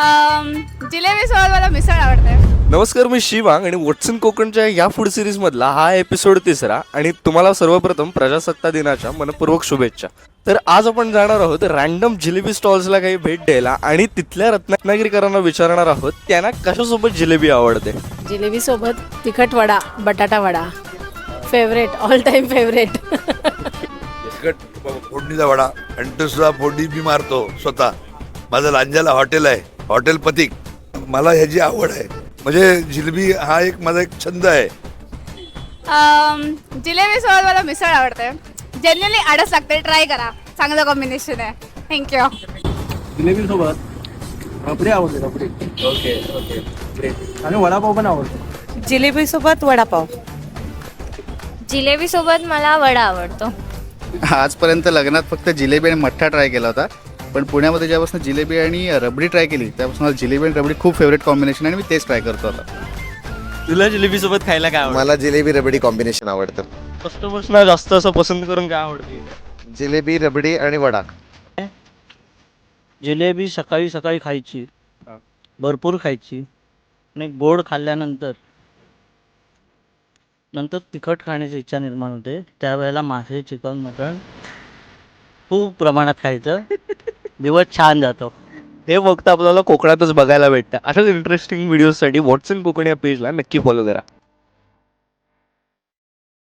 अम, जिलेबी सोबत मला मिसळ आवडते. नमस्कार मी शिवांग आणि वॉट्सन कोकणच्या या फूड सिरीज मधला हा एपिसोड तिसरा आणि तुम्हाला सर्वप्रथम प्रजासत्ताक दिनाच्या मनपूर्वक शुभेच्छा. तर आज आपण जाणार आहोत रॅन्डम जिलेबी स्टॉल्सला काही भेट द्यायला आणि तिथल्या रत्नागिरीकरांना विचारणार आहोत त्यांना कशासोबत जिलेबी आवडते? जिलेबी सोबत तिखट vada batata vada. Favourite all time favourite तिखट फोडणीचा वडा. आणि तो सुद्धा फोडणी मी मारतो स्वतः. माझं लांजाला हॉटेल आहे. हॉटेल पथिक मला ह्याची आवड आहे. म्हणजे जिलेबी हा एक माझा एक छंद आहे. अम, जिलेबी सोबत मला मिसळ आवडते. जनरली आडच लागते. ट्राय करा. चांगलं कॉम्बिनेशन आहे. थँक्यू जिलेबी सोबत रबडी आवडते रबडी. ओके ओके आणि वडापाव पण आवडतो. जिलेबी सोबत वडापाव. जिलेबी सोबत मला वडा आवडतो. आजपर्यंत लग्नात फक्त जिलेबी आणि मठ्ठा ट्राय केला होता. पण पुण्यामध्ये जेव्हापासून जिलेबी आणि रबडी ट्राय केली त्यापासून मला जिलेबी आणि रबडी खूप फेवरेट कॉम्बिनेशन आणि मी तेच ट्राय करतो आता. तुला जिलेबी सोबत खायला काय आवडतं? मला जिलेबी रबडी कॉम्बिनेशन आवडतं. कस्टमर्सना जास्त असं पसंत करून काय आवडते? जिलेबी रबडी आणि वडा. जिलेबी सकाळी सकाळी खायची. भरपूर खायची. आणि गोड खाल्ल्यानंतर नंतर तिखट खाण्याची इच्छा निर्माण होते. त्यावेळेला मासे चिकन मटण खूप प्रमाणात खायचं. दिवस छान जातो. हे फक्त आपल्याला कोकणातच बघायला भेटतं. अशाच इंटरेस्टिंग व्हिडिओसाठी व्हॉट्सअप कोकण या पेजला नक्की फॉलो करा.